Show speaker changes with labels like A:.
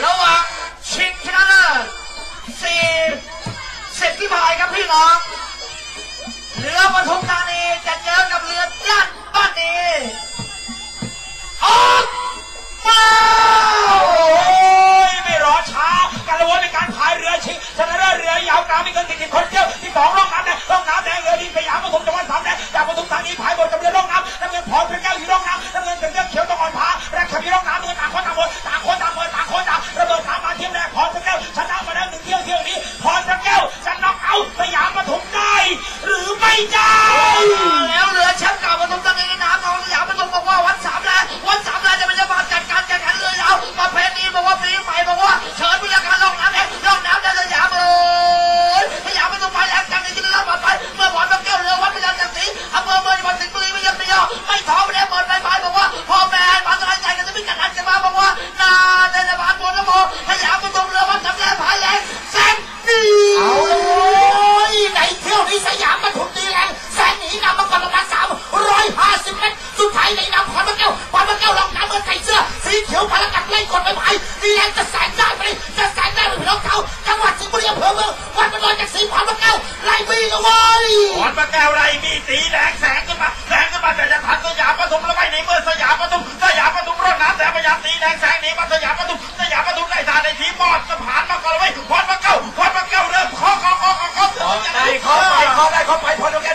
A: ระหว่างชิงชนะเลิศสี่สิบที่พายครับพี่น้องเรือปทุมธานีจะเจอกับเรือจันบ้านนีออกม
B: าโอ้ยไม่รอช้าการละวนเป็นการพายเรือชิงชนะเลิศเรือยาวกลางมีเกินสี่สิบคนเที่ยวที่สองร่องน้ำแดงร่องน้ำแดงเรือดีสยามปทุมจังหวัดสามแดง ชนะมาแล้วหนึ่งเที่ยวเที่ยว
C: สุดท้ายนนำพรพระแก้วพรพระแก้วลองน้ำเงินใส่เสื้อ สีเขียวพลังกัดไล่กดไปไปดีแรงจะแสงได้ไปเลยจะแสงได้ไปน้องเขาจังหวัดสิงห์บุรีอำเภอเมืองวัดมันลอยจากสีพรพระแก้วไล่บีเอาไว้พรพระ
D: แก้วไรมีสีแดงแสงขึ้นมาแสงขึ้นมาแต่จะทันสยามปทุมแล้วไม่หนีเมื่อสยามปทุมสยามปทุมร่องน้ำแสงพยายามสีแดงแสงหนีมาสยามปทุมสยามปทุมไล่ทาในทีมอดสะพานมาก่อนเลยพรพระแก้วพรพระแก้วเริ่มเคาะเคาะเคาะเคาะเคาะ
E: ได้เข้าไปเข้าได้เข้าไปพอโดนแก